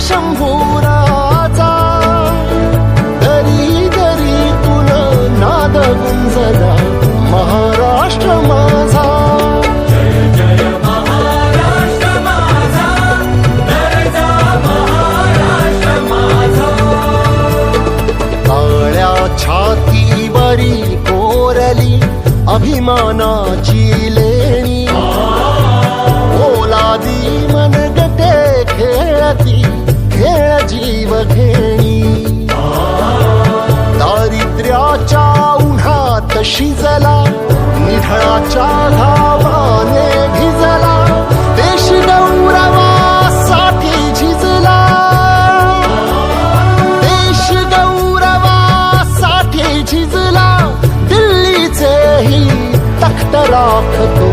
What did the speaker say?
शंभूराचा तरी दरी तुन नाद गुंजला महाराष्ट्र माझा. काळ्या छातीवरी कोरली अभिमानाची लेणी. जीवघेणी. दारिद्र्याच्या उन्हात शिजला निधळाच्या घावाने भिजला देश गौरवासाठी झिजला. देश गौरवासाठी झिजला दिल्लीचेही तख्त राखत.